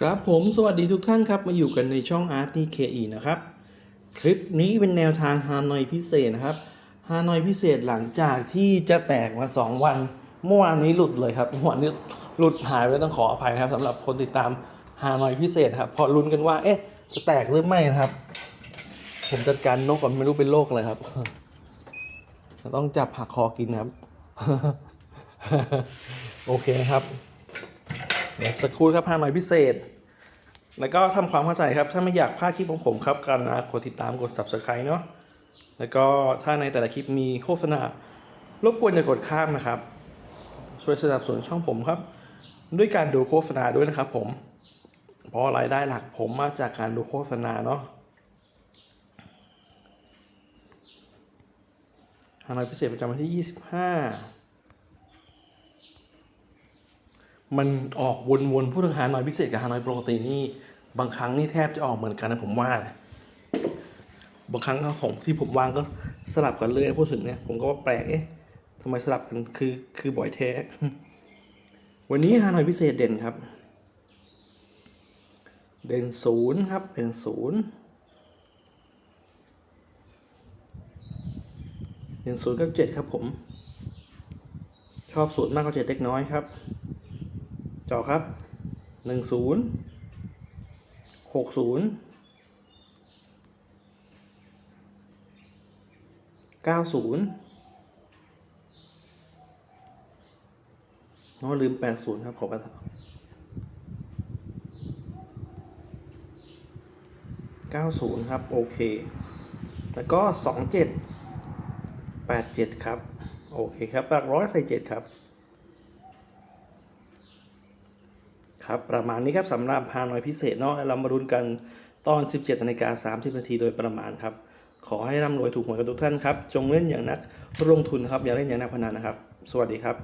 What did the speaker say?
ครับผมสวัสดีทุกท่านครับ มาอยู่กันในช่อง Art TKE นะครับ คลิปนี้เป็นแนวทางฮานอยพิเศษนะครับฮานอยพิเศษหลังจากที่จะแตกมา 2 วัน เมื่อวานนี้หลุดเลยครับเมื่อวานนี้หลุดหายไปต้องขออภัยนะครับสำหรับคนติดตามฮานอยพิเศษครับ พอลุ้นกันว่า เอ๊ะ จะแตกหรือไม่นะครับ ผมจัดการนกก่อนไม่รู้เป็นโรคอะไรครับ ต้องจับหักคอกินครับ โอเคครับ เดี๋ยวสักครู่ครับพาหน่อยพิเศษ แล้วก็ทำความเข้าใจครับ ถ้าไม่อยากพลาดคลิปของผมครับการนะกดติดตามกด subscribe เนาะแล้วก็ถ้าในแต่ละคลิปมีโฆษณารบกวนอย่ากดข้ามนะครับ ช่วยสนับสนุนช่องผมครับ ด้วยการดูโฆษณาด้วยนะครับผม เพราะรายได้หลักผมมาจากการดูโฆษณาเนาะฮานอยพิเศษประจำวันที่ 25 มันออกวนๆพูดถึงฮานอยพิเศษกับฮานอยปกตินี่บางครั้งนี่แทบจะออกเหมือนกันนะผมว่านะบางครั้งก็ผมที่ผมวางก็สลับกันเลยพูดถึงเนี่ยผมก็ว่าแปลกเอ๊ะทำไมสลับกันคือคือบ่อยแท้ วันนี้ฮานอยพิเศษเด่นครับ เด่นศูนย์ครับเด่นศูนย์เด่นศูนย์กับเจ็ดครับผม ชอบศูนย์มากกว่าเจ็ดเล็กน้อยครับ จอครับหนึ่งศูนย์หกศูนย์เก้าศูนย์น้องลืมแปดศูนย์ครับขอประทานเก้าศูนย์ครับ โอเค แล้วก็สองเจ็ดแปดเจ็ดครับ โอเคครับหลักร้อยใส่เจ็ดครับ ครับประมาณนี้ครับสำหรับฮานอยพิเศษเนาะและเรามารุนกันตอน 17นาฬิกา30นาทีโดยประมาณครับ ขอให้ร่ำรวยถูกหวยกันทุกท่านครับ จงเล่นอย่างนักลงทุนครับอย่าเล่นอย่างนักพนันนะครับ สวัสดีครับ